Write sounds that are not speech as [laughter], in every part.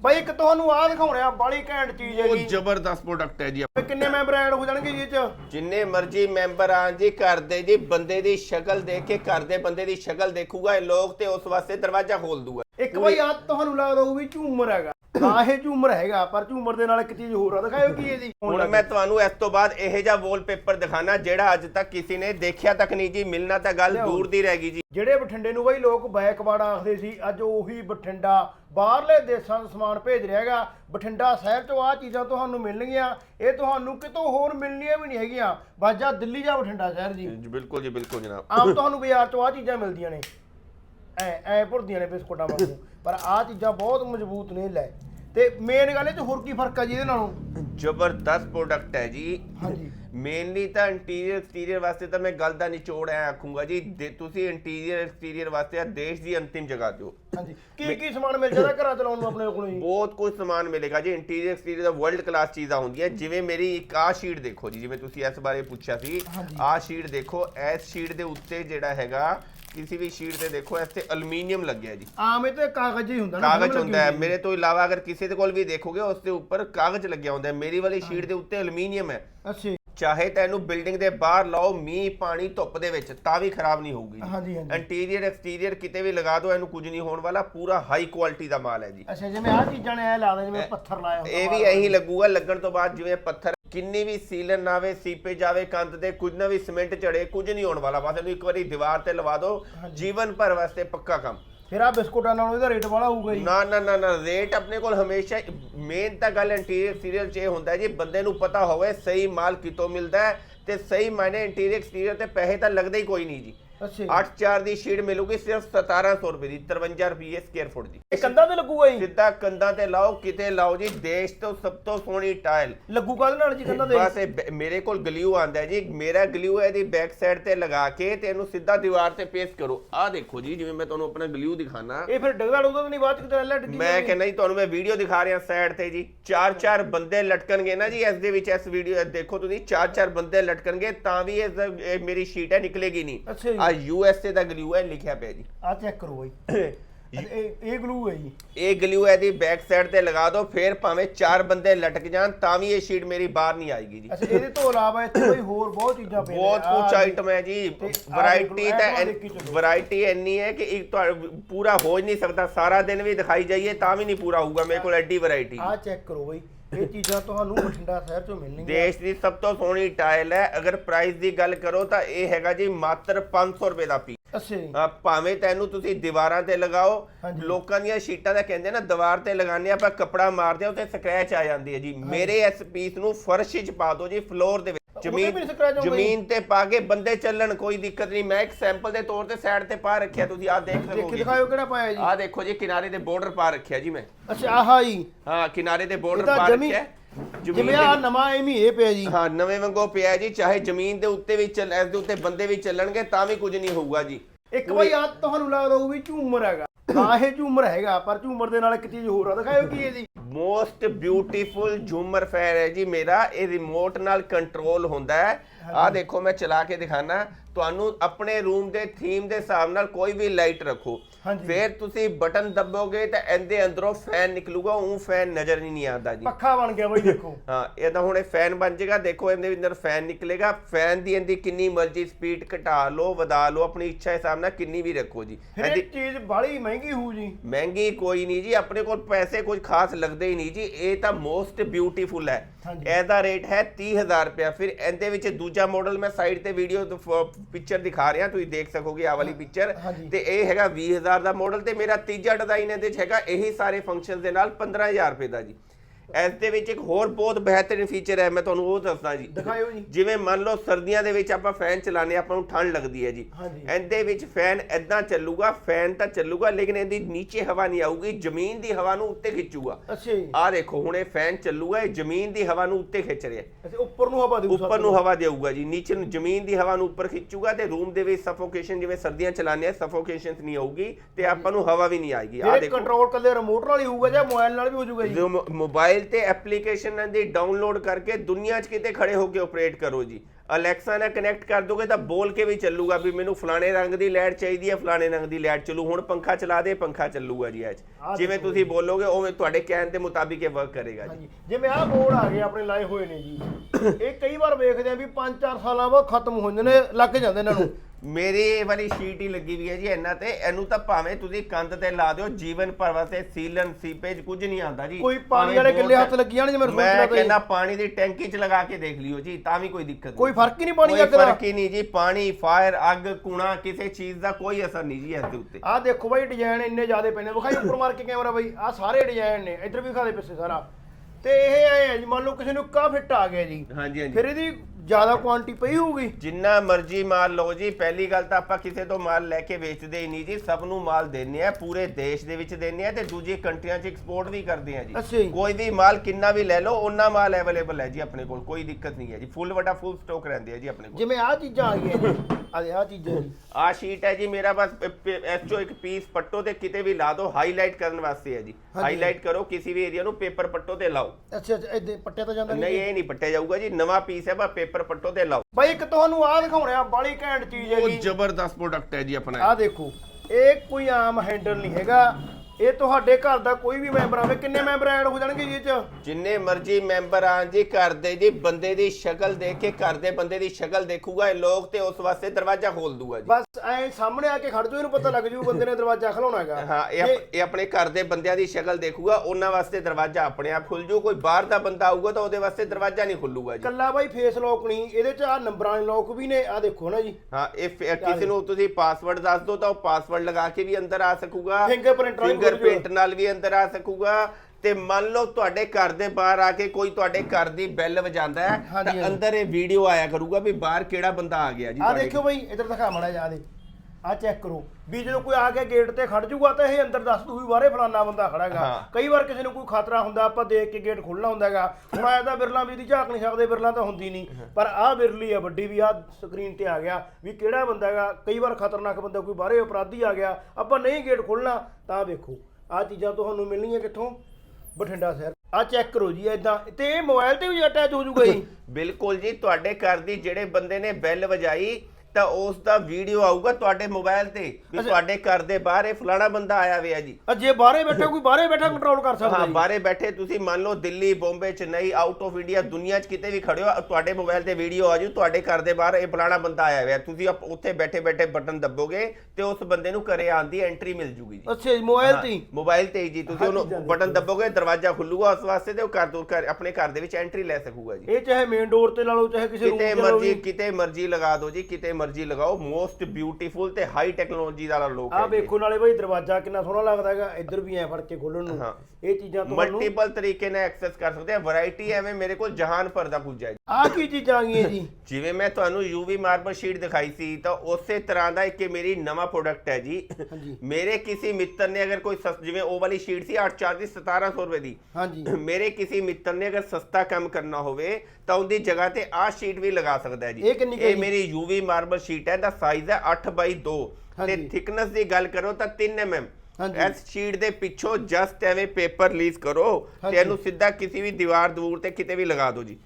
ਬਾਈ ਇੱਕ ਤੁਹਾਨੂੰ ਆਹ ਦਿਖਾਉਣੇ ਆ ਬਾਲੀ ਘੈਂਟ ਚੀਜ਼ ਹੈ ਉਹ ਜੀ। ਜ਼ਬਰਦਸਤ ਪ੍ਰੋਡਕਟ ਹੈ ਜੀ ਇਹ ਕਿੰਨੇ ਮੈਂਬਰ ਐਡ ਹੋ ਜਾਣਗੇ ਜੀ ਇਹ ਚ? ਜਿੰਨੇ ਮਰਜ਼ੀ ਮੈਂਬਰ ਆਣ ਜੀ ਘਰ ਦੇ ਜੀ ਬੰਦੇ ਦੀ ਸ਼ਕਲ ਦੇਖ ਕੇ ਘਰ ਦੇ ਬੰਦੇ ਦੀ ਸ਼ਕਲ ਦੇਖੂਗਾ ਇਹ ਲੋਕ ਤੇ ਉਸ ਵਾਸਤੇ ਦਰਵਾਜ਼ਾ ਖੋਲ ਦੂਗਾ। ਇੱਕ ਬਾਈ ਆ ਤੁਹਾਨੂੰ ਲੱਗਦਾ ਉਹ ਵੀ ਝੂਮਰ ਹੈਗਾ। ਹਾਂ ਇਹ ਝੂਮਰ ਹੈਗਾ ਪਰ ਝੂਮਰ ਦੇ ਨਾਲ ਇੱਕ ਚੀਜ਼ ਹੋਰ ਆ ਦਿਖਾਇਓ ਕੀ ਹੈ ਜੀ ਹੁਣ ਮੈਂ ਤੁਹਾਨੂੰ ਇਸ ਤੋਂ ਬਾਅਦ ਇਹੋ ਜਿਹਾ ਵਾਲਪੇਪਰ ਦਿਖਾਣਾ ਜਿਹੜਾ ਅੱਜ ਤੱਕ ਕਿਸੇ ਨੇ ਦੇਖਿਆ ਤੱਕ ਨਹੀਂ ਜੀ। ਮਿਲਣਾ ਤਾਂ ਗੱਲ। ਦੂਰ ਦੀ ਰਹਿ ਗਈ ਜੀ। ਜਿਹੜੇ ਬਠਿੰਡੇ ਨੂੰ ਬਾਈ ਲੋਕ ਬੈਕਵਰਡ ਆਖਦੇ ਸੀ ਅੱਜ ਉਹੀ ਬਠਿੰਡਾ ਬਾਹਰਲੇ ਦੇਸ਼ਾਂ ਤੋਂ ਸਮਾਨ ਭੇਜ ਰਿਹਾ ਹੈਗਾ। ਬਠਿੰਡਾ ਸ਼ਹਿਰ ਚੋਂ ਆਹ ਚੀਜ਼ਾਂ ਤੁਹਾਨੂੰ ਮਿਲਣਗੀਆਂ। ਇਹ ਤੁਹਾਨੂੰ ਕਿਤੋਂ ਹੋਰ ਮਿਲਣੀਆਂ ਵੀ ਨਹੀਂ ਹੈਗੀਆਂ। ਬਸ ਜਾਂ ਦਿੱਲੀ ਜਾਂ ਬਠਿੰਡਾ ਸ਼ਹਿਰ ਜੀ। ਜੀ, ਬਿਲਕੁਲ ਜੀ ਬਿਲਕੁਲ ਜਨਾਬ। ਆਮ ਤੁਹਾਨੂੰ ਬਾਜ਼ਾਰ ਚੋਂ ਆਹ ਚੀਜ਼ਾਂ ਮਿਲਦੀਆਂ ਨੇ। ਐ ਐ ਭੁਰਦੀਆਂ ਨੇ ਬਿਸਕੁਟਾਂ ਵਾਂਗੂ। ਪਰ ਆਹ ਚੀਜ਼ਾਂ ਬਹੁਤ ਮਜ਼ਬੂਤ ਨੇ ਲੈ। ਤੇ ਮੇਨ ਗੱਲ ਇਹ ਚ ਹੋਰ ਕੀ ਫ਼ਰਕ ਆ ਜੀ ਇਹਦੇ ਨਾਲੋਂ? ਜ਼ਬਰਦਸਤ ਪ੍ਰੋਡਕਟ ਹੈ ਜੀ। ਹਾਂਜੀ। ਮੇਨਲੀ ਤਾਂ ਇੰਟੀਰੀਅਰ ਐਕਸਟੀਰੀਅਰ ਵਾਸਤੇ ਤਾਂ ਮੈਂ ਗੱਲ ਦਾ ਨਿਚੋੜ ਐ ਆਖੂੰਗਾ ਜੀ। ਦੇ- ਤੁਸੀਂ ਇੰਟੀਰੀਅਰ ਐਕਸਟੀਰੀਅਰ ਵਾਸਤੇ ਆ ਦੇਸ਼ ਦੀ ਅੰਤਿਮ ਜਗ੍ਹਾ ਹੋ ਹਾਂਜੀ। ਕੀ ਕੀ ਸਮਾਨ ਮਿਲ ਜਾਂਦਾ ਘਰਾਂ ਚਲਾਉਣ ਨੂੰ ਆਪਣੇ ਕੋਲ ਜੀ? ਬਹੁਤ ਕੁਝ ਸਮਾਨ ਮਿਲੇਗਾ ਜੀ। ਇੰਟੀਰੀਅਰ ਐਕਸਟੀਰੀਅਰ ਦਾ ਵਰਲਡ ਕਲਾਸ ਚੀਜ਼ਾਂ ਹੁੰਦੀਆਂ। ਜਿਵੇਂ ਮੇਰੀ ਇੱਕ ਆਹ ਸ਼ੀਟ ਦੇਖੋ ਜੀ ਜਿਵੇਂ ਤੁਸੀਂ ਇਸ ਬਾਰੇ ਪੁੱਛਿਆ ਸੀ। ਆਹ ਸ਼ੀਟ ਦੇਖੋ ਇਸ ਸ਼ੀਟ ਦੇ ਉੱਤੇ ਜਿਹੜਾ ਹੈਗਾ ਕਿਸੇ ਵੀ ਸ਼ੀਟ ਤੇ ਦੇਖੋ ਇਸ ਤੇ ਅਲਮੀਨੀਅਮ ਲੱਗਿਆ ਜੀ। ਆਮ ਇਹ ਤੇ ਕਾਗਜ਼ ਹੀ ਹੁੰਦਾ ਨਾ ਕਾਗਜ਼ ਹੁੰਦਾ ਹੈ। ਮੇਰੇ ਤੋਂ ਇਲਾਵਾ ਅਗਰ ਕਿਸੇ ਦੇ ਕੋਲ ਵੀ ਦੇਖੋਗੇ ਉਸ ਦੇ ਉੱਪਰ ਕਾਗਜ਼ ਲੱਗਿਆ ਹੁੰਦਾ ਹੈ। ਮੇਰੀ ਵਾਲੀ ਸ਼ੀਟ ਦੇ ਉੱਤੇ ਅਲਮੀਨੀਅਮ ਹੈ। ਅੱਛਾ। ਚਾਹੇ ਤਾਂ ਇਹਨੂੰ ਬਿਲਡਿੰਗ ਦੇ ਬਾਹਰ ਲਾਓ ਮੀਂਹ ਪਾਣੀ ਧੁੱਪ ਦੇ ਵਿੱਚ ਤਾਂ ਵੀ ਖਰਾਬ ਨਹੀਂ ਹੋਊਗੀ ਹਾਂਜੀ ਹਾਂਜੀ। ਇੰਟੀਰੀਅਰ ਐਕਸਟੀਰੀਅਰ ਕਿਤੇ ਵੀ ਲਗਾ ਦਿਓ ਇਹਨੂੰ ਕੁਝ ਨਹੀਂ ਹੋਣ ਵਾਲਾ। ਪੂਰਾ ਹਾਈ ਕੁਆਲਿਟੀ ਦਾ ਮਾਲ ਹੈ ਜੀ। ਅੱਛਾ ਜਿਵੇਂ ਆਹ ਚੀਜ਼ਾਂ ਨੇ ਐ ਲੱਗਦਾ ਜਿਵੇਂ ਪੱਥਰ ਲਾਇਆ ਹੁੰਦਾ ਇਹ ਵੀ ਇਹੀ ਲੱਗੂਗਾ। ਲੱਗਣ ਤੋਂ ਬਾਅਦ ਜਿਵੇਂ ਪੱਥਰ ਕਿੰਨੀ ਵੀ ਸੀਲਨ ਆਵੇ ਸੀਪੇ ਜਾਵੇ ਕੰਧ ਤੇ ਕੁਝ ਨਾ ਵੀ ਸਿਮੈਂਟ ਚੜੇ ਕੁਝ ਨਹੀਂ ਹੋਣ ਵਾਲਾ। ਬਸ ਇਹਨੂੰ ਇੱਕ ਵਾਰੀ ਦੀਵਾਰ ਤੇ ਲਵਾ ਦਿਓ। ਜੀਵਨ ਭਰ ਵਾਸਤੇ ਪੱਕਾ ਕੰਮ। ਫਿਰ ਆ ਬਿਸਕੁਟਾਂ ਨਾਲੋਂ ਇਹਦਾ ਰੇਟ ਵਾਲਾ ਹੋਊਗਾ ਜੀ। ਨਾ ਨਾ ਨਾ ਨਾ ਰੇਟ ਆਪਣੇ ਕੋਲ ਹਮੇਸ਼ਾ ਮੇਨ ਤਾਂ ਗੱਲ ਇੰਟੀਰੀਅਰ ਸੀਰੀਅਲ 'ਚ ਇਹ ਹੁੰਦਾ ਜੀ ਬੰਦੇ ਨੂੰ ਪਤਾ ਹੋਵੇ ਸਹੀ ਮਾਲ ਕਿਤੋਂ ਮਿਲਦਾ ਹੈ ਤੇ ਸਹੀ ਮਾਇਨੇ ਇੰਟੀਰੀਅਰ ਐਕਸਟੀਰੀਅਰ ਤੇ ਪੈਸੇ ਤਾਂ ਲੱਗਦੇ ਹੀ ਕੋਈ ਨਹੀਂ ਜੀ। ਅੱਛਾ ਜੀ। 8-4 ਦੀ ਸ਼ੀਟ ਮਿਲੂਗੀ ਸਿਰਫ 1700 ਰੁਪਏ ਦੀ 53 ਰੁਪਏ ਸਕੁਅਰ ਫੁੱਟ ਦੀ। ਇਹ ਕੰਧਾਂ ਤੇ ਲੱਗੂਗਾ ਜੀ? ਸਿੱਧਾ ਕੰਧਾਂ ਤੇ ਲਾਓ ਕਿਤੇ ਲਾਓ ਜੀ ਦੇਸ਼ ਤੋਂ ਸਭ ਤੋਂ ਸੋਹਣੀ ਟਾਇਲ ਲੱਗੂ ਕਾਹਦੇ ਨਾਲ ਜੀ ਕੰਧਾਂ ਤੇ? ਬਸ ਇਹ ਮੇਰੇ ਕੋਲ ਗਲਿਊ ਆਂਦਾ ਜੀ ਮੇਰਾ ਗਲਿਊ ਹੈ ਇਹਦੀ ਬੈਕ ਸਾਈਡ ਤੇ ਲਗਾ ਕੇ ਤੇ ਇਹਨੂੰ ਸਿੱਧਾ ਦੀਵਾਰ ਤੇ ਪੇਸਟ ਕਰੋ। ਆਹ ਦੇਖੋ ਜੀ ਜਿਵੇਂ ਮੈਂ ਤੁਹਾਨੂੰ ਆਪਣਾ ਗਲਿਊ ਦਿਖਾਣਾ ਇਹ ਫਿਰ ਡਿੱਗਦਾ ਡੁੱਗਦਾ ਤਾਂ ਨਹੀਂ ਬਾਅਦ ਚ ਕਿਤੇ ਲੈ ਡਿੱਗੀ ਮੈਂ ਕਹਿੰਦਾ ਜੀ ਤੁਹਾਨੂੰ ਮੈਂ ਵੀਡੀਓ ਦਿਖਾ ਰਿਹਾ ਸਾਈਡ ਤੇ ਜੀ। ਚਾਰ ਚਾਰ ਬੰਦੇ ਲਟਕਣਗੇ ਨਾ ਜੀ ਇਸ ਦੇ ਵਿੱਚ ਇਸ ਵੀਡੀਓ ਦੇਖੋ ਤੁਸੀਂ ਚਾਰ ਚਾਰ ਬੰਦੇ ਲਟਕਣਗੇ ਤਾਂ ਵੀ ਇਹ ਮੇਰੀ ਸ਼ੀਟ ਹੈ ਨਿਕਲੇਗੀ ਨਹੀਂ। ਅੱਛਾ ਆ ਯੂ ਐਸ ਏ ਦਾ ਗਲਿਊ ਹੈ ਲਿਖਿਆ ਪਿਆ ਜੀ। ਆ ਚੈੱਕ ਕਰੋ ਬਾਈ। ਇਹ ਇਹ ਗਲੂ ਹੈ ਜੀ। ਇਹ ਗਲਿਊ ਇਹਦੀ ਬੈਕ ਸਾਈਡ ਤੇ ਲਗਾ ਦਿਓ ਫਿਰ ਭਾਵੇਂ ਚਾਰ ਬੰਦੇ ਲਟਕ ਜਾਣ ਤਾਂ ਵੀ ਇਹ ਸ਼ੀਟ ਮੇਰੀ ਬਾਹਰ ਨਹੀਂ ਆਏਗੀ ਜੀ। ਅੱਛਾ ਇਹਦੇ ਤੋਂ ਇਲਾਵਾ ਇੱਥੇ ਬਈ ਹੋਰ ਬਹੁਤ ਚੀਜ਼ਾਂ ਪਈਆਂ ਬਹੁਤ ਕੁਝ। ਆਈਟਮ ਹੈ ਜੀ ਵੈਰਾਈਟੀ ਤਾਂ। ਵੈਰਾਈਟੀ ਇੰਨੀ ਹੈ ਕਿ ਇੱਕ ਤੁਹਾ- ਪੂਰਾ ਹੋ ਹੀ ਨਹੀਂ ਸਕਦਾ ਸਾਰਾ ਦਿਨ ਵੀ ਦਿਖਾਈ ਜਾਈਏ ਤਾਂ ਵੀ ਨਹੀਂ ਪੂਰਾ ਹੋਊਗਾ ਮੇਰੇ ਕੋਲ ਐਡੀ ਵੈਰਾਈਟੀ ਆਹ ਚੈੱਕ ਕਰੋ ਬਈ। ਇਹ ਚੀਜ਼ਾਂ ਤੁਹਾਨੂੰ ਬਠਿੰਡਾ ਸ਼ਹਿਰ ਚੋਂ ਮਿਲਣਗੀਆਂ। ਦੇਸ਼ ਦੀ ਸਭ ਤੋਂ ਸੋਹਣੀ ਟਾਇਲ ਹੈ। ਅਗਰ ਪ੍ਰਾਈਸ ਦੀ ਗੱਲ ਕਰੋ ਤਾਂ ਇਹ ਹੈਗਾ ਜੀ ਮਾਤਰ 500 ਰੁਪਏ ਦਾ ਪੀਸ ਅੱਛਾ ਜੀ। ਭਾਵੇਂ ਤੈਨੂੰ ਤੁਸੀਂ ਦੀਵਾਰਾਂ ਤੇ ਲਗਾਓ ਹਾਂਜੀ। ਲੋਕਾਂ ਦੀਆਂ ਸ਼ੀਟਾਂ ਦਾ ਕਹਿੰਦੇ ਨਾ ਦੀਵਾਰ ਤੇ ਲਗਾਉਂਦੇ ਆਪਾਂ ਕੱਪੜਾ ਮਾਰਦੇ ਆ ਤੇ ਸਕ੍ਰੈਚ ਆ ਜਾਂਦੀ ਹੈ ਜੀ। ਮੇਰੇ ਇਸ ਪੀਸ ਨੂੰ ਫਰਸ਼ 'ਚ ਪਾ ਦਿਓ ਜੀ ਫਲੋਰ ਦੇ ਵਿੱਚ। ਜ਼ਮੀਨ ਵੀ? ਜ਼ਮੀਨ ਤੇ ਪਾ ਕੇ ਬੰਦੇ ਚੱਲਣ ਕੋਈ ਦਿੱਕਤ ਨਹੀਂ। ਮੈਂ ਇੱਕ ਸੈਂਪਲ ਦੇ ਤੌਰ ਤੇ ਸਾਈਡ ਤੇ ਪਾ ਰੱਖਿਆ ਤੁਸੀਂ ਆਹ ਦੇਖ ਦੇਖੀ ਸਕੋਗੇ ਦਿਖਾਓ ਕਿਹੜਾ ਪਾਇਆ ਜੀ। ਆਹ ਦੇਖੋ ਜੀ ਕਿਨਾਰੇ ਤੇ ਬਾਰਡਰ ਪਾ ਰੱਖਿਆ ਜੀ ਮੈਂ। ਅੱਛਾ ਆਹਾ ਜੀ। ਹਾਂ ਕਿਨਾਰੇ ਇਹ ਬਾਰਡਰ ਪਾ ਰੱਖਿਆ। ਜ਼ਮੀਨ ਜਿਵੇਂ ਦੇ ਆ ਨਵਾਂ ਐਵੇਂ ਇਹ ਪਿਆ ਜੀ। ਹਾਂ ਨਵੇਂ ਵਾਂਗੂ ਪਿਆ ਜੀ ਚਾਹੇ ਜ਼ਮੀਨ ਦੇ ਉੱਤੇ ਵੀ ਚੱਲ ਇਸ ਦੇ ਉੱਤੇ ਬੰਦੇ ਵੀ ਚੱਲਣਗੇ ਤਾਂ ਵੀ ਕੁਝ ਨਹੀਂ ਹੋਊਗਾ ਜੀ। ਇੱਕ ਬਈ ਆ ਤੁਹਾਨੂੰ ਲੱਗਦਾ ਉਹ ਵੀ ਝੂਮਰ ਹੈਗਾ। ਹਾਂ ਇਹ ਝੂਮਰ ਹੈਗਾ, ਪਰ ਝੂਮਰ ਦੇ ਨਾਲ ਇੱਕ ਚੀਜ਼ ਹੋਰ ਆ, ਦਿਖਾਇਓ ਕੀ ਹੈ ਜੀ ਮੋਸਟ ਬਿਊਟੀਫੁਲ ਝੂਮਰ ਫੈਨ ਹੈ ਜੀ ਮੇਰਾ, ਇਹ ਰਿਮੋਟ ਨਾਲ ਕੰਟਰੋਲ ਹੁੰਦਾ ਹੈ। ਆਹ ਦੇਖੋ ਮੈਂ ਚਲਾ ਕੇ ਦਿਖਾਣਾ ਤੁਹਾਨੂੰ ਆਪਣੇ ਰੂਮ ਦੇ ਥੀਮ ਦੇ ਹਿਸਾਬ ਨਾਲ ਕੋਈ ਵੀ ਲਾਈਟ ਰੱਖੋ। ਫਿਰ ਤੁਸੀਂ ਬਟਨ ਦੱਬੋਗੇ ਤਾਂ ਇਹਦੇ ਅੰਦਰੋਂ ਫੈਨ ਨਿਕਲੂਗਾ ਉਹ ਫੈਨ ਨਜ਼ਰ ਨਹੀਂ ਆਉਂਦਾ ਜੀ। ਪੱਖਾ ਬਣ ਗਿਆ ਬਈ ਦੇਖੋ। ਹਾਂ ਇਹਦਾ ਹੁਣ ਇਹ ਫੈਨ ਬਣ ਜਾਏਗਾ ਦੇਖੋ ਇਹਦੇ ਅੰਦਰ ਫੈਨ ਨਿਕਲੇਗਾ। ਫੈਨ ਦੀ ਇਹਦੀ ਕਿੰਨੀ ਮਰਜ਼ੀ ਸਪੀਡ ਘਟਾ ਲਓ ਵਧਾ ਲਓ ਆਪਣੀ ਇੱਛਾ ਹਿਸਾਬ ਨਾਲ ਕਿੰਨੀ ਵੀ ਰੱਖੋ ਜੀ। ਇਹਦੀ ਇਹ ਚੀਜ਼ ਬਾਹਲੀ ਮਹਿੰਗੀ ਹੋਊ ਜੀ। ਮਹਿੰਗੀ ਕੋਈ ਨਹੀਂ ਜੀ ਆਪਣੇ ਕੋਲ ਪੈਸੇ ਕੁਝ ਖਾਸ ਲੱਗਦੇ ਹੀ ਨਹੀਂ ਜੀ। ਇਹ ਤਾਂ ਮੋਸਟ ਬਿਊਟੀਫੁਲ ਹੈ। ਇਹਦਾ ਰੇਟ ਹੈ 30000 ਰੁਪਇਆ। ਫਿਰ ਇਹਦੇ ਵਿੱਚ ਦੂਜਾ ਮਾਡਲ ਮੈਂ ਸਾਈਡ ਤੇ ਵੀਡੀਓ ਪਿਕਚਰ ਦਿਖਾ ਰਿਹਾ ਤੁਸੀਂ ਦੇਖ ਸਕੋਗੇ ਆ ਵਾਲੀ ਪਿਕਚਰ। ਤੇ ਇਹ ਹੈਗਾ 20000 ਦਾ ਮਾਡਲ ਤੇ ਮੇਰਾ ਤੀਜਾ ਡਿਜ਼ਾਈਨ ਇਹਦੇ ਚ ਹੈਗਾ ਇਹੀ ਸਾਰੇ ਫੰਕਸ਼ਨਸ ਦੇ ਨਾਲ 15000 ਰੁਪਏ ਦਾ ਜੀ ਇਸ ਦੇ ਵਿੱਚ ਇੱਕ ਹੋਰ ਬਹੁਤ ਬਿਹਤਰੀਨ ਫੀਚਰ ਹੈ ਮੈਂ ਤੁਹਾਨੂੰ ਉਹ ਦੱਸਦਾ ਜੀ। ਦਿਖਾਇਓ ਜੀ। ਜਿਵੇਂ ਮੰਨ ਲਓ ਸਰਦੀਆਂ ਦੇ ਵਿੱਚ ਆਪਾਂ ਫੈਨ ਹਾਂ, ਆਪਾਂ ਨੂੰ ਠੰਡ ਲੱਗਦੀ ਹੈ ਜੀ। ਇਹਦੇ ਵਿੱਚ ਫੈਨ ਐਦਾਂ ਚੱਲੂਗਾ ਫੈਨ ਤਾਂ ਚੱਲੂਗਾ ਲੇਕਿਨ ਇਹਦੀ ਨੀਚੇ ਹਵਾ ਨਹੀਂ ਆਊਗੀ ਜ਼ਮੀਨ ਦੀ ਹਵਾ ਨੂੰ ਉੱਤੇ ਖਿੱਚੂਗਾ। ਅੱਛਾ ਜੀ। ਆਹ ਦੇਖੋ ਹੁਣ ਇਹ ਫੈਨ ਚੱਲੂਗਾ ਇਹ ਜ਼ਮੀਨ ਦੀ ਹਵਾ ਨੂੰ ਉੱਤੇ ਖਿੱਚ ਰਿਹਾ। ਅੱਛਾ ਉੱਪਰ ਨੂੰ ਹਵਾ ਦੇਊ ਉੱਪਰ ਨੂੰ ਹਵਾ ਦੇਊਗਾ ਜੀ ਨੀਚੇ ਨੂੰ ਜ਼ਮੀਨ ਦੀ ਹਵਾ ਨੂੰ ਉੱਪਰ ਖਿੱਚੂਗਾ ਤੇ ਰੂਮ ਦੇ ਵਿੱਚ ਸਫੋਕੇਸ਼ਨ ਜਿਵੇਂ ਸਰਦੀਆਂ ਚਲਾਉਂਦੇ ਆ ਸਫੋਕੇਸ਼ਨ ਨਹੀਂ ਹੋਊਗੀ ਤੇ ਆਪਾਂ ਨੂੰ ਹਵਾ ਵੀ ਨਹੀਂ ਆਏਗੀ। ਆਹ ਦੇਖੋ। ਕੰਟਰੋਲ ਕੱਲੇ ਰਿਮੋਟ ਨਾਲ ਹੀ ਹੋਊਗਾ ਜਾਂ ਮੋਬਾਈਲ ਨਾਲ ਵੀ ਹੋ ਜਾਊਗਾ ਜੀ? ਜੋ ਮੋ- ਮੋਬਾਈਲ ਤੇ ਐਪਲੀਕੇਸ਼ਨ ਦੀ ਡਾਊਨਲੋਡ ਕਰਕੇ ਦੁਨੀਆ 'ਚ ਕਿਤੇ ਖੜੇ ਹੋ ਕੇ ਆਪਰੇਟ ਕਰੋ ਜੀ। ਅਲੈਕਸਾ ਨਾਲ ਕਨੈਕਟ ਕਰ ਦੋਗੇ ਤਾਂ ਬੋਲ ਕੇ ਵੀ ਚੱਲੂਗਾ ਵੀ ਮੈਨੂੰ ਫਲਾਣੇ ਰੰਗ ਦੀ ਲਾਈਟ ਚਾਹੀਦੀ ਹੈ ਫਲਾਣੇ ਰੰਗ ਦੀ ਲਾਈਟ ਚੱਲੂ। ਹੁਣ ਪੰਖਾ ਚਲਾ ਦੇ ਪੰਖਾ ਚੱਲੂਗਾ ਜੀ ਅੱਜ ਜਿਵੇਂ ਤੁਸੀਂ ਬੋਲੋਗੇ ਉਵੇਂ ਤੁਹਾਡੇ ਕਹਿਣ ਦੇ ਮੁਤਾਬਿਕ ਇਹ ਵਰਕ ਕਰੇਗਾ ਜੀ। ਜਿਵੇਂ ਆਹ ਬੋਰਡ ਆ ਗਏ ਆਪਣੇ ਲਾਏ ਹੋਏ ਨੇ ਜੀ। ਇਹ ਕਈ ਵਾਰ ਵੇਖਦੇ ਆ ਵੀ 5-4 ਸਾਲਾਂ ਬਾਅਦ ਖਤਮ ਹੋ ਜਾਂਦੇ ਨੇ ਲੱਗ ਜਾਂਦੇ ਇਹਨਾਂ ਨੂੰ। ਮੇਰੀ ਇਹ ਵਾਲੀ ਸ਼ੀਟ ਹੀ ਲੱਗੀ ਵੀ ਹੈ ਜੀ ਇਹਨਾਂ ਤੇ। ਇਹਨੂੰ ਤਾਂ ਭਾਵੇਂ ਤੁਸੀਂ ਕੰਧ ਤੇ ਲਾ ਦਿਓ ਜੀਵਨ ਭਰ ਵਾਸਤੇ ਸੀਲਨ ਸੀਪੇਜ ਕੁਝ ਨਹੀਂ ਆਉਂਦਾ ਜੀ। ਕੋਈ ਪਾਣੀ ਵਾਲੇ ਕਿੱਲੇ ਹੱਥ ਤੇ- ਲੱਗੀ ਜਾਣ ਜਿਵੇਂ ਰਸੋਈ ਮੈਂ। ਕਹਿੰਦਾ ਪਾਣੀ ਦੀ ਟੈਂਕੀ ਚ ਲਗਾ ਕੇ ਦੇਖ ਲਿਓ ਜੀ ਤਾਂ ਵੀ ਕੋਈ ਦਿੱਕਤ ਨਹੀਂ। ਕੋਈ ਫ਼ਰਕ ਹੀ ਨਹੀਂ ਪਾਣੀ ਅੱਗ ਦਾ। ਫ਼ਰਕ ਹੀ ਨਹੀਂ ਜੀ ਪਾਣੀ ਫਾਇਰ ਅੱਗ ਕੁਣਾ ਕਿਸੇ ਚੀਜ਼ ਦਾ ਕੋਈ ਅਸਰ ਨਹੀਂ ਜੀ ਇਸ ਦੇ ਉੱਤੇ। ਆਹ ਦੇਖੋ ਬਾਈ ਡਿਜ਼ਾਈਨ ਇੰਨੇ ਜ਼ਿਆਦੇ ਪਏ ਨੇ ਵਿਖਾਈ ਉੱਪਰ ਮਾਰ ਕੇ ਕੈਮਰਾ ਬਾਈ। ਆਹ ਸਾਰੇ ਡਿਜ਼ਾਈਨ ਨੇ। ਇੱਧਰ ਵੀ ਵਿਖਾ ਦੇ ਪਿੱਛੇ ਸਾਰਾ। ਤੇ ਇਹ ਐ ਹੈ ਜੀ ਮੰਨ ਲਓ ਕਿਸੇ ਨੂੰ ਕਾ ਫਿੱਟ ਆ ਗਿਆ ਜੀ। ਹਾਂਜੀ ਹਾਂਜੀ। ਫਿਰ ਇਹਦੀ ਜ਼ਿਆਦਾ ਕੁਆਂਟੀ ਪਈ ਹੋਊਗੀ? ਜਿੰਨਾ ਮਰਜ਼ੀ ਮਾਲ ਲਓ ਜੀ ਪਹਿਲੀ ਗੱਲ ਤਾਂ ਆਪਾਂ ਕਿਸੇ ਤੋਂ ਮਾਲ ਲੈ ਕੇ ਵੇਚਦੇ ਹੀ ਨਹੀਂ ਜੀ ਸਭ ਨੂੰ ਮਾਲ ਦਿੰਨੇ ਆ ਪੂਰੇ ਦੇਸ਼ ਦੇ ਵਿੱਚ ਦਿੰਨੇ ਆ ਤੇ ਦੂਜੀ ਕੰਟਰੀਆਂ 'ਚ ਐਕਸਪੋਰਟ ਵੀ ਕਰਦੇ ਆ ਜੀ। ਅੱਛਾ ਜੀ। ਕੋਈ ਵੀ ਮਾਲ ਕਿੰਨਾ ਵੀ ਲੈ ਲਓ ਉਹਨਾਂ ਮਾਲ ਅਵੇਲੇਬਲ ਹੈ ਜੀ ਆਪਣੇ ਕੋਲ ਕੋਈ ਦਿੱਕਤ ਨਹੀਂ ਹੈ ਜੀ। ਫੁੱਲ ਵੱਡਾ ਫੁੱਲ ਸਟਾਕ ਰਹਿੰਦੇ ਆ ਜੀ ਆਪਣੇ ਕੋਲ। ਜਿਵੇਂ ਆਹ ਚੀਜ਼ਾਂ ਆ ਗਈਆਂ ਜੀ ਆਹ ਆਹ ਚੀਜ਼ਾਂ ਜੀ। ਆ ਸ਼ੀਟ ਹੈ ਜੀ ਮੇਰਾ ਬਸ ਇਸ ਚੋਂ ਇੱਕ ਪੀਸ ਪੱਟੋ ਤੇ ਕਿਤੇ ਵੀ ਲਾ ਦਿਓ ਹਾਈਲਾਈਟ ਕਰਨ ਵਾਸਤੇ ਹੈ ਜੀ। ਹਾਂਜੀ। ਹਾਈਲਾਈਟ ਕਰੋ ਕਿਸੇ ਵੀ ਏਰੀਆ ਨੂੰ ਪੇਪਰ ਪੱਟੋ ਤੇ ਲਾਓ। ਅੱਛਾ ਅੱਛਾ ਇਹਦੇ ਪੱਟੇ ਤਾਂ ਜਾਂਦਾ ਨਹੀਂ ਨਹੀਂ ਇਹ ਨਹੀਂ ਪੱਟਿਆ ਜਾਊਗਾ ਜੀ ਨਵਾਂ ਪੀਸ ਹੈ ਬਸ ਪੇਪਰ ਪੱਟੋ ਤੇ ਲਾਓ। ਬਾਈ ਇੱਕ ਤੁਹਾਨੂੰ ਆਹ ਦਿਖਾਉਣਿਆ ਬਾਲੀ ਘੈਂਟ ਚੀਜ਼ ਉਹ ਹੈਗੀ। ਜ਼ਬਰਦਸਤ ਪ੍ਰੋਡਕਟ ਹੈ ਜੀ ਆਪਣਾ। ਆਹ ਦੇਖੋ ਇਹ ਕੋਈ ਆਮ ਹੈਂਡਲ ਨਹੀਂ ਹੈਗਾ। ਇਹ ਤੁਹਾਡੇ ਘਰ ਦਾ ਕੋਈ ਵੀ ਮੈਂਬਰ ਆਵੇ ਕਿੰਨੇ ਮੈਂਬਰ ਐਡ ਹੋ ਜਾਣਗੇ ਜੀ ਇਹ ਚ? ਜਿੰਨੇ ਮਰਜ਼ੀ ਮੈਂਬਰ ਆਣ ਜੀ ਘਰ ਦੇ ਜੀ ਬੰਦੇ ਦੀ ਸ਼ਕਲ ਦੇਖ ਕੇ ਘਰ ਦੇ ਬੰਦੇ ਦੀ ਸ਼ਕਲ ਦੇਖੂਗਾ ਇਹ ਲੋਕ ਤੇ ਉਸ ਵਾਸਤੇ ਦਰਵਾਜ਼ਾ ਖੋਲ ਦੂਗਾ ਜੀ। ਬਸ ਐ ਸਾਹਮਣੇ ਆ ਕੇ ਖੜ ਜਾਓ ਇਹਨੂੰ ਪਤਾ ਲੱਗ ਜੂ ਬੰਦੇ ਨੇ ਦਰਵਾਜ਼ਾ ਖਲਾਉਣਾ ਹੈਗਾ। ਹਾਂ ਇਹ ਆਪ- ਇਹ ਆਪਣੇ ਘਰ ਦੇ ਬੰਦਿਆਂ ਦੀ ਸ਼ਕਲ ਦੇਖੂਗਾ ਉਹਨਾਂ ਵਾਸਤੇ ਦਰਵਾਜ਼ਾ ਆਪਣੇ ਆਪ ਖੁੱਲ ਜੂ ਕੋਈ ਬਾਹਰ ਦਾ ਬੰਦਾ ਆਊਗਾ ਤਾਂ ਉਹਦੇ ਵਾਸਤੇ ਦਰਵਾਜ਼ਾ ਨਹੀਂ ਖੁੱਲੂਗਾ ਜੀ। ਕੱਲਾ ਬਾਈ ਫੇਸ ਲੋਕ ਨਹੀਂ ਇਹਦੇ ਚ ਆ ਨੰਬਰਾਂ ਦੇ ਲੋਕ ਵੀ ਨੇ ਆ ਦੇਖੋ ਨਾ ਜੀ। ਹਾਂ ਇਹ ਫਿਰ ਕਿਸੇ ਨੂੰ ਤੁਸੀਂ ਪਾਸਵਰਡ ਦੱਸ ਦਿਓ ਤਾਂ ਉਹ ਪਾਸਵਰਡ ਲਗਾ ਕੇ ਵੀ ਅੰਦਰ ਆ ਸਕੂਗਾ। Fingerprint ਨਾਲ ਖੁੱਲ ਫਿੰਗਰਪ੍ਰਿੰਟ ਨਾਲ ਵੀ ਅੰਦਰ ਆ ਸਕੂਗਾ। ਤੇ ਮੰਨ ਲਓ ਤੁਹਾਡੇ ਘਰ ਦੇ ਬਾਹਰ ਆ ਕੇ ਕੋਈ ਤੁਹਾਡੇ ਘਰ ਦੀ ਬੈਲ ਵਜਾਉਂਦਾ ਹੈ ਤਾਂ। ਅੰਦਰ ਇਹ ਵੀਡੀਓ ਆਇਆ ਕਰੂਗਾ ਵੀ ਬਾਹਰ ਕਿਹੜਾ ਬੰਦਾ ਆ ਗਿਆ ਜੀ ਆ ਦੇਖਿਓ ਬਾਈ ਇੱਧਰ ਦਿਖਾ ਮੜਾ ਜਾ ਦੇ ਆ ਚੈੱਕ ਕਰੋ। ਵੀ ਜਦੋਂ ਕੋਈ ਆ ਕੇ ਗੇਟ ਤੇ ਖੜ ਜੂਗਾ ਤਾਂ ਇਹ ਅੰਦਰ ਦੱਸ ਦੂ ਵੀ ਬਾਹਰੇ ਫਲਾਨਾ ਬੰਦਾ ਖੜਾ ਹੈਗਾ। ਕਈ ਵਾਰ ਕਿਸੇ ਨੂੰ ਕੋਈ ਖਤਰਾ ਹੁੰਦਾ ਆਪਾਂ ਦੇਖ ਕੇ ਗੇਟ ਖੋਲਣਾ ਹੁੰਦਾ ਹੈਗਾ। ਹੁਣ ਆਇਆ ਤਾਂ ਬਿਰਲਾ ਵੀ ਦੀ ਝਾਕ ਨਹੀਂ ਸਕਦੇ ਬਿਰਲਾ ਤਾਂ ਹੁੰਦੀ ਨਹੀਂ। ਪਰ ਆਹ ਬਿਰਲੀ ਆ ਵੱਡੀ ਵੀ ਆ ਸਕਰੀਨ ਤੇ ਆ ਗਿਆ ਵੀ ਕਿਹੜਾ ਬੰਦਾ ਹੈਗਾ। ਕਈ ਵਾਰ ਖਤਰਨਾਕ ਬੰਦਾ ਕੋਈ ਬਾਹਰੇ ਅਪਰਾਧੀ ਆ ਗਿਆ। ਆਪਾਂ ਨਹੀਂ ਗੇਟ ਖੋਲਣਾ ਤਾਂ ਵੇਖੋ। ਆਹ ਚੀਜ਼ਾਂ ਤੁਹਾਨੂੰ ਮਿਲਣਗੀਆਂ ਕਿੱਥੋਂ? ਬਠਿੰਡਾ ਸ਼ਹਿਰ। ਆ ਚੈੱਕ ਕਰੋ ਜੀ ਇਦਾਂ ਤੇ ਇਹ ਮੋਬਾਈਲ ਤੇ ਵੀ ਅਟੈਚ ਹੋ ਜਾਊਗਾ ਜੀ। ਬਿਲਕੁਲ ਜੀ ਤੁਹਾਡੇ ਘਰ ਦੀ ਜਿਹੜੇ ਬੰਦੇ ਨੇ ਬੈਲ ਵਜਾਈ ਤਾਂ ਉਸ ਦਾ ਵੀਡੀਓ ਆਊਗਾ ਤੁਹਾਡੇ ਮੋਬਾਈਲ ਤੇ ਵੀ ਤੁਹਾਡੇ ਘਰ ਦੇ ਬਾਹਰ ਇਹ ਫਲਾਣਾ ਬੰਦਾ ਆਇਆ ਹੋਇਆ ਜੀ। ਆ ਜੇ ਬਾਹਰੇ ਬੈਠਾ ਕੋਈ ਬਾਹਰੇ ਬੈਠਾ ਕੰਟਰੋਲ ਕਰ ਸਕਦਾ ਹਾਂ ਜੀ। ਬਾਹਰੇ ਬੈਠੇ ਤੁਸੀਂ ਮੰਨ ਲਓ Delhi Bombay Chennai out of India ਦੁਨੀਆ 'ਚ ਕਿਤੇ ਵੀ ਖੜੇ ਹੋ ਤੁਹਾਡੇ ਮੋਬਾਈਲ ਤੇ ਵੀਡੀਓ ਆ ਜੂ ਤੁਹਾਡੇ ਘਰ ਦੇ ਬਾਹਰ ਇਹ ਫਲਾਣਾ ਬੰਦਾ ਆਇਆ ਹੋਇਆ। ਤੁਸੀਂ ਆਪ- ਉੱਥੇ ਬੈਠੇ ਬੈਠੇ ਬਟਨ ਦੱਬੋਗੇ ਤੇ ਉਸ ਬੰਦੇ ਨੂੰ ਘਰੇ ਆਉਣ ਦੀ ਐਂਟਰੀ ਮਿਲ ਜੂਗੀ ਜੀ। ਅੱਛਾ ਜੀ ਮੋਬਾਈਲ ਤੇ ਹੀ? ਮੋਬਾਈਲ ਤੇ ਹੀ ਜੀ। ਤੁਸੀਂ ਉਹਨੂੰ ਬਟਨ ਦੱਬੋਗੇ ਦਰਵਾਜ਼ਾ ਖੁੱਲੂਗਾ ਉਸ ਵਾਸਤੇ ਤੇ ਉਹ ਘਰ ਤੋਂ ਘਰ ਆਪਣੇ ਘਰ ਦੇ ਵਿੱਚ ਐਂਟਰੀ ਲੈ ਸਕੂਗਾ ਜੀ। ਇਹ ਚਾਹੇ ਮੇਨ ਡੋਰ ਤੇ ਲਾ ਲਓ ਚਾਹੇ ਕਿਸੇ ਰੂਮ ਕਿਤੇ ਤੇ ਲਾ ਲਓ ਮਰਜ਼ੀ ਜੀ। ਕਿਤੇ ਮਰਜ਼ੀ ਲਗਾ ਦਿਓ ਜੀ ਕਿਤੇ ਮਰਜ਼ੀ ਲਗਾਓ ਮੋਸਟ ਬਿਊਟੀਫੁਲ ਤੇ ਹਾਈ ਟੈਕਨੋਲੋਜੀ ਦਾ ਲੋਕ ਜੀ ਵੇਖੋ ਨਾਲੇ ਬਾਈ ਦਰਵਾਜ਼ਾ ਕਿੰਨਾ ਸੋਹਣਾ ਲੱਗਦਾ ਹੈਗਾ ਇੱਧਰ ਵੀ ਐ ਫੜ ਕੇ ਖੋਲਣ ਨੂੰ। ਇਹ ਚੀਜ਼ਾਂ ਤੁਹਾਨੂੰ ਮਲਟੀਪਲ ਤਰੀਕੇ ਨਾਲ ਐਕਸੈਸ ਕਰ ਸਕਦੇ ਆ ਵੈਰਾਈਟੀ ਐਵੇਂ ਮੇਰੇ ਕੋਲ ਜਹਾਨ ਭਰ ਦਾ ਕੁਝ ਹੈ। ਆਹ ਕੀ ਚੀਜ਼ਾਂ ਆ ਗਈਆਂ ਜੀ? ਜਿਵੇਂ ਮੈਂ ਤੁਹਾਨੂੰ UV ਮਾਰਬਲ ਸ਼ੀਟ ਦਿਖਾਈ ਸੀ ਤਾਂ ਉਸੇ ਤਰ੍ਹਾਂ ਦਾ ਇੱਕ ਮੇਰੀ ਨਵਾਂ ਪ੍ਰੋਡਕਟ ਹੈ ਜੀ। ਮੇਰੇ ਕਿਸੇ ਮਿੱਤਰ ਨੇ ਅਗਰ ਕੋਈ ਸਸ- ਜਿਵੇਂ ਉਹ ਵਾਲੀ ਸ਼ੀਟ ਸੀ 840 1700 ਰੁਪਏ ਦੀ। ਹਾਂਜੀ। ਮੇਰੇ ਕਿਸੇ ਮਿੱਤਰ ਨੇ ਅਗਰ ਸਸਤਾ ਕੰਮ ਕਰਨਾ ਹੋਵੇ ਤਾਂ ਉਹਦੀ ਜਗ੍ਹਾ ਤੇ ਆਹ ਸ਼ੀਟ ਵੀ ਲਗਾ ਸਕਦਾ ਹੈ ਜੀ। ਇਹ? ਮੇਰੀ UV ਮਾਰਬਲ ਸ਼ੀਟ ਹੈ ਦਾ ਸਾਈਜ਼ ਹੈ 8 ਬਾਈ 2 ਤੇ। ਥਿਕਨੈਸ ਦੀ ਗੱਲ ਕਰੋ ਤਾਂ 3 mm। ਇਸ ਸ਼ੀਟ ਦੇ ਪਿੱਛੋਂ ਜਸਟ ਐਵੇਂ ਪੇਪਰ ਰਿਲੀਜ਼ ਕਰੋ ਤੇ। ਇਹਨੂੰ ਸਿੱਧਾ ਕਿਸੇ ਵੀ ਦੀਵਾਰ ਦੂਰ ਤੇ ਕਿਤੇ ਵੀ ਲਗਾ ਦਿਓ ਜੀ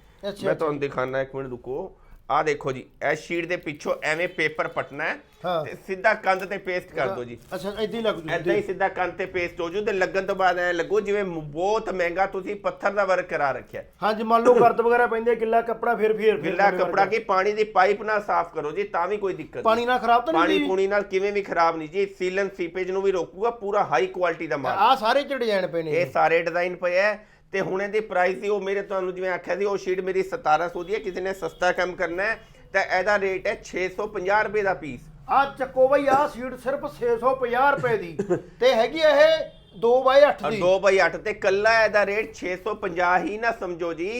ਮੈਂ ਤੁਹਾਨੂੰ ਦਿਖਾਣਾ ਇੱਕ ਮਿੰਟ ਰੁਕੋ ਆ ਦੇਖੋ ਜੀ ਇਸ ਸ਼ੀਟ ਦੇ ਪਿੱਛੋਂ ਐਵੇਂ ਪੇਪਰ ਪਟਣਾ ਹੈ। ਤੇ ਸਿੱਧਾ ਕੰਧ ਤੇ ਪੇਸਟ ਕਰ ਦਿਓ ਜੀ ਅੱਛਾ ਏਦਾਂ ਹੀ ਲੱਗ ਜੂ ਐਦਾਂ ਹੀ ਸਿੱਧਾ ਕੰਧ ਤੇ ਪੇਸਟ ਹੋ ਜੂ ਤੇ ਲੱਗਣ ਤੋਂ ਬਾਅਦ ਐ ਲੱਗੋ ਜਿਵੇਂ ਬਹੁਤ ਮਹਿੰਗਾ ਤੁਸੀਂ ਪੱਥਰ ਦਾ ਵਰਕ ਕਰਾ ਰੱਖਿਆ। ਹਾਂਜੀ ਮੰਨ ਲਓ ਗਰਦ ਵਗੈਰਾ ਪੈਂਦੇ ਗਿੱਲਾ ਕੱਪੜਾ ਫੇਰ ਫੇਰ ਗਿੱਲਾ ਕੱਪੜਾ। ਕੀ ਪਾਣੀ ਦੀ ਪਾਈਪ ਨਾਲ ਸਾਫ਼ ਕਰੋ ਜੀ ਤਾਂ ਵੀ ਕੋਈ ਦਿੱਕਤ ਨਹੀਂ ਪਾਣੀ ਨਾਲ ਖਰਾਬ ਤਾਂ ਨਹੀਂ ਪਾਣੀ ਪੂਣੀ ਨਾਲ ਕਿਵੇਂ ਵੀ ਖਰਾਬ ਨਹੀਂ ਜੀ ਸੀਲਨ ਸੀਪੇਜ ਨੂੰ ਵੀ ਰੋਕੂਗਾ ਪੂਰਾ ਹਾਈ ਕੁਆਲਿਟੀ ਦਾ ਮਾਲ ਆਹ ਸਾਰੇ ਚ ਡਿਜ਼ਾਈਨ ਪਏ ਨੇ ਇਹ ਸਾਰੇ ਡਿਜ਼ਾਈਨ ਪਏ ਐ ਤੇ ਹੁਣ ਇਹਦੀ ਪ੍ਰਾਈਸ ਦੀ ਉਹ ਮੇਰੇ ਤੁਹਾਨੂੰ ਜਿਵੇਂ ਆਖਿਆ ਸੀ, ਉਹ ਸ਼ੀਟ ਮੇਰੀ 1700 ਦੀ ਹੈ, ਕਿਸੇ ਨੇ ਸਸਤਾ ਕੰਮ ਕਰਨਾ ਹੈ, ਤਾਂ ਇਹਦਾ ਰੇਟ ਹੈ 650 ਰੁਪਏ ਦਾ ਪੀਸ ਆਹ ਚੱਕੋ ਬਈ, ਆਹ ਸੀਟ ਸਿਰਫ 650 ਰੁਪਏ ਦੀ। ਤੇ ਹੈਗੀ ਇਹ 2x8 ਦੀ। 2 ਬਾਈ 8 ਤੇ ਕੱਲਾ ਇਹਦਾ ਰੇਟ 650 ਹੀ ਨਾ ਸਮਝੋ ਜੀ।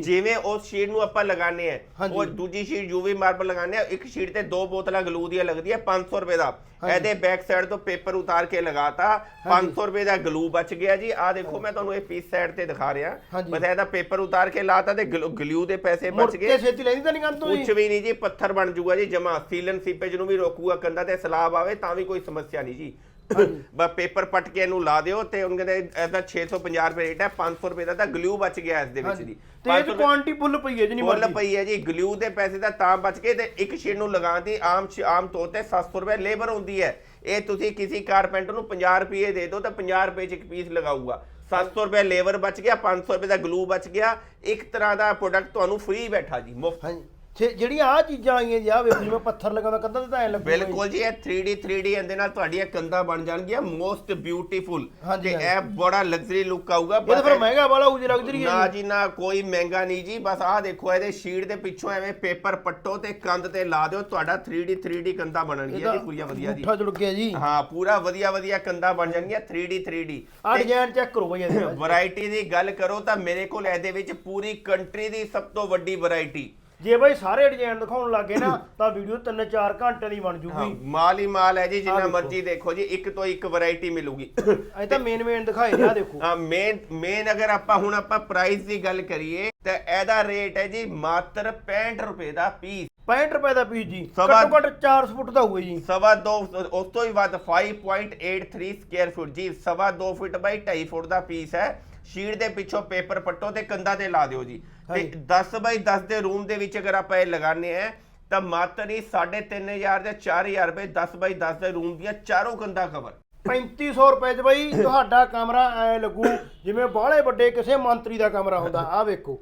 ਜਿਵੇਂ ਉਸ ਸ਼ੀਟ ਨੂੰ ਆਪਾਂ ਲਗਾਣੇ ਆ। ਉਹ ਦੂਜੀ ਸ਼ੀਟ ਯੂਵੀ ਮਾਰਬਲ ਲਗਾਣੇ ਆ ਇੱਕ ਸ਼ੀਟ ਤੇ ਦੋ ਬੋਤਲਾਂ ਗਲੂ ਦੀਆਂ ਲੱਗਦੀਆਂ 500 ਰੁਪਏ ਦਾ। ਇਹਦੇ ਬੈਕ ਸਾਈਡ ਤੋਂ ਪੇਪਰ ਉਤਾਰ ਕੇ ਲਗਾਤਾ 500 ਰੁਪਏ ਦਾ ਗਲੂ ਬਚ ਗਿਆ ਜੀ। ਆ ਦੇਖੋ ਮੈਂ ਤੁਹਾਨੂੰ ਇਹ ਪੀਸ ਸਾਈਡ ਤੇ ਦਿਖਾ ਰਿਹਾ। ਬਸ ਇਹਦਾ ਪੇਪਰ ਉਤਾਰ ਕੇ ਲਾਤਾ ਤੇ ਗਲੂ ਦੇ ਪੈਸੇ ਮੁੜ ਬਚ ਕੇ ਗਏ। ਛੇਤੀ ਲੈਂਦੀ ਤਾਂ ਨਹੀਂ ਕੰਨ ਤੋਂ ਕੁਝ ਵੀ ਨਹੀਂ ਜੀ ਪੱਥਰ ਬਣ ਜੂਗਾ ਜੀ ਜਮਾ। ਸੀਲਨ ਸੀਪੇਜ ਨੂੰ ਵੀ ਰੋਕੂਗਾ ਕੰਦਾ ਤੇ ਸਲਾਬ ਆਵੇ ਤਾਂ ਵੀ ਕੋਈ ਸਮੱਸਿਆ ਨਹੀਂ ਜੀ। ਬਸ ਪੇਪਰ ਪਟ ਕੇ ਇਹਨੂੰ ਲਾ ਦਿਓ ਤੇ ਉਹਨਾਂ ਦੇ ਇਹਦਾ 650 ਰੁਪਏ ਰੇਟ ਹੈ 500 ਰੁਪਏ ਦਾ ਤਾਂ ਗਲੂ ਬਚ ਗਿਆ ਇਸ ਦੇ ਵਿੱਚ ਦੀ। ਤੇ ਇਹ ਕੁਆਂਟੀ ਫੁੱਲ ਪਈ ਹੈ ਜੀ ਨਹੀਂ ਮੁੱਲ ਮਰਜ਼ੀ। ਪਈ ਹੈ ਜੀ ਗਲੂ ਦੇ ਪੈਸੇ ਤਾਂ ਤਾਂ ਬਚ ਗਏ ਤੇ ਇੱਕ ਸ਼ੀਟ ਨੂੰ ਲਗਾਉਣ ਦੀ ਆਮ ਆਮ ਤੌਰ ਤੇ 700 ਰੁਪਏ ਲੇਬਰ ਹੁੰਦੀ ਹੈ। ਇਹ ਤੁਸੀਂ ਕਿਸੇ ਕਾਰਪੈਂਟਰ ਨੂੰ 50 ਰੁਪਏ ਦੇ ਦਿਓ ਤਾਂ 50 ਰੁਪਏ ਚ ਇੱਕ ਪੀਸ ਲਗਾਊਗਾ। 700 ਰੁਪਏ ਲੇਬਰ ਬਚ ਗਿਆ 500 ਰੁਪਏ ਦਾ ਗਲੂ ਬਚ ਗਿਆ। ਇੱਕ ਤਰ੍ਹਾਂ ਦਾ ਪ੍ਰੋਡਕਟ ਤੁਹਾਨੂੰ ਫ੍ਰੀ ਬੈਠਾ ਜੀ ਮੁਫਤ। ਛੇ- ਜਿਹੜੀਆਂ ਆ ਚੀਜ਼ਾਂ ਆਈਆਂ ਜੀ ਆ ਵੇਖੋ ਜਿਵੇਂ ਪੱਥਰ ਲਗਾਉਂਦਾ ਕੰਧਾਂ ਤੇ ਤਾਂ ਐ ਲੱਗੂਗਾ ਜੀ। ਬਿਲਕੁਲ ਜੀ ਇਹ 3D 3D ਇਹਦੇ ਨਾਲ ਤੁਹਾਡੀਆਂ ਕੰਧਾਂ ਬਣ ਜਾਣਗੀਆਂ ਮੋਸਟ ਬਿਊਟੀਫੁਲ ਹਾਂਜੀ, ਤੇ। ਇਹ ਬੜਾ ਲਗਜ਼ਰੀ ਲੁੱਕ ਆਊਗਾ ਇਹ ਤਾਂ ਫਿਰ ਮਹਿੰਗਾ ਵਾਲਾ ਹੋਊ ਜੀ ਲਗਜ਼ਰੀ ਨਾ ਹੈ ਜੀ ਨਾ ਕੋਈ ਮਹਿੰਗਾ ਨਹੀਂ ਜੀ ਬਸ ਆਹ ਦੇਖੋ ਇਹਦੇ ਸ਼ੀਟ ਦੇ ਪਿੱਛੋਂ ਐਵੇਂ ਪੇਪਰ ਪੱਟੋ ਤੇ ਕੰਧ ਤੇ ਲਾ ਦਿਓ ਤੁਹਾਡਾ 3D 3D ਕੰਧਾਂ ਬਣਨਗੀਆਂ ਜੀ ਪੂਰੀਆਂ ਵਧੀਆ ਜੀ ਉੱਠਾ ਜੁੜ ਗਿਆ ਜੀ ਹਾਂ ਪੂਰਾ ਵਧੀਆ ਵਧੀਆ ਕੰਧਾਂ ਬਣ ਜਾਣਗੀਆਂ 3D 3D ਆ ਡਿਜ਼ਾਈਨ ਚੈੱਕ ਕਰੋ ਬਈ ਇਹਦੇ। ਵੈਰਾਈਟੀ ਦੀ ਗੱਲ ਕਰੋ ਤਾਂ ਮੇਰੇ ਕੋਲ ਇਹਦੇ ਵਿੱਚ ਪੂਰੀ ਕੰਟਰੀ ਦੀ ਸਭ ਤੋਂ ਵੱਡੀ ਵੈਰਾਈਟੀ ਜੇ ਬਈ ਸਾਰੇ ਡਿਜ਼ਾਈਨ ਦਿਖਾਉਣ ਲੱਗੇ ਨਾ [coughs] ਤਾਂ ਵੀਡੀਓ 3-4 ਘੰਟੇ ਦੀ ਬਣ ਹਾਂ ਜੂਗੀ ਮਾਲ ਹੀ ਮਾਲ ਹੈ ਜੀ ਜਿੰਨਾ। ਮਰਜ਼ੀ ਦੇਖੋ ਜੀ ਇੱਕ ਤੋਂ ਇੱਕ ਵੈਰਾਈਟੀ ਮਿਲੂਗੀ। [coughs] ਅਜੇ ਤਾਂ ਮੇਨ ਮੇਨ ਦਿਖਾਏ ਨੇ ਆ ਦੇਖੋ। ਹਾਂ ਮੇਨ ਮੇਨ ਅਗਰ ਆਪਾਂ ਹੁਣ ਆਪਾਂ ਪ੍ਰਾਈਸ ਦੀ ਗੱਲ ਕਰੀਏ ਤਾਂ ਇਹਦਾ ਰੇਟ ਹੈ ਜੀ ਮਾਤਰ 65 ਰੁਪਏ ਦਾ ਪੀਸ 65 ਰੁਪਏ ਦਾ ਪੀਸ ਜੀ। ਸਵਾ- ਘੱਟੋ ਘੱਟ 4 ਫੁੱਟ ਦਾ ਹੋਊਗਾ ਜੀ। ਸਵਾ ਦੋ ਉਸ ਤੋਂ ਵੀ ਵੱਧ 5.83 ਸਕੁਅਰ ਫੁੱਟ ਜੀ। ਸਵਾ 2 ਫੁੱਟ ਬਾਈ 2.5 ਫੁੱਟ ਦਾ ਪੀਸ ਹੈ। ਸ਼ੀਟ ਦੇ ਪਿੱਛੋਂ ਪੇਪਰ ਪੱਟੋ ਤੇ ਕੰਧਾਂ ਤੇ ਲਾ ਦਿਓ ਜੀ। ਤੇ ਹਾਂਜੀ। 10 ਬਾਈ 10 ਦੇ ਰੂਮ ਦੇ ਵਿੱਚ ਅਗਰ ਆਪਾਂ ਇਹ ਲਗਾਉਂਦੇ ਆ ਤਾਂ ਮਾਤਰ ਹੀ 3500 ਜਾਂ 4000 ਰੁਪਏ 10 ਬਾਈ 10 ਦੇ ਰੂਮ ਦੀਆਂ ਚਾਰੋਂ ਕੰਧਾਂ ਕਵਰ 3500 ਰੁਪਏ ਚ ਬਈ ਤੁਹਾਡਾ ਕਮਰਾ ਐ ਲੱਗੂ ਜਿਵੇਂ ਬਾਹਲੇ ਵੱਡੇ ਕਿਸੇ ਮੰਤਰੀ ਦਾ ਕਮਰਾ ਹੁੰਦਾ। ਆ ਵੇਖੋ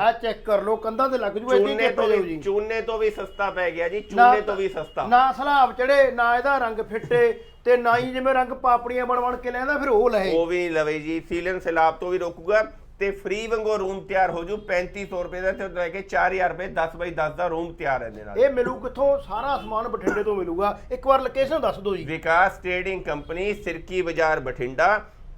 ਆ ਚੈੱਕ ਕਰ ਲਓ ਕੰਧਾਂ ਤੇ ਲੱਗ ਜੂ ਤੋਂ ਜਾਊ ਵੀ ਜੀ ਚੂਨੇ ਤੋਂ ਵੀ ਸਸਤਾ ਪੈ ਗਿਆ ਜੀ ਚੂਨੇ ਤੋਂ ਵੀ ਸਸਤਾ। ਨਾ ਸਲਾਬ ਚੜੇ ਨਾ ਇਹਦਾ ਰੰਗ ਫਿੱਟੇ ਤੇ ਨਾ ਹੀ ਜਿਵੇਂ ਰੰਗ ਪਾਪੜੀਆਂ ਬਣ ਬਣ ਕੇ ਲੈਂਦਾ ਫਿਰ ਉਹ ਲਏ ਉਹ ਵੀ ਲਵੇ ਜੀ ਸੀਲਨ ਸਲਾਬ ਤੋਂ ਵੀ ਰੋਕੂਗਾ। ਤੇ ਫ੍ਰੀ ਵਾਂਗੂ ਰੂਮ ਤਿਆਰ ਹੋ ਜੂ 3500 ਰੁਪਏ ਦਾ ਤੇ ਲੈ ਕੇ 4000 ਰੁਪਏ 10 ਬਾਈ 10 ਦਾ ਰੂਮ ਤਿਆਰ ਹੈ ਇਹਦੇ ਨਾਲ। ਇਹ ਮਿਲੂ ਕਿੱਥੋਂ? ਸਾਰਾ ਸਮਾਨ ਬਠਿੰਡੇ ਤੋਂ ਮਿਲੂਗਾ। ਇੱਕ ਵਾਰ ਲੋਕੇਸ਼ਨ ਦੱਸ ਦਿਓ ਜੀ। ਵਿਕਾਸ ਟ੍ਰੇਡਿੰਗ ਕੰਪਨੀ ਸਿਰਕੀ ਬਾਜ਼ਾਰ ਬਠਿੰਡਾ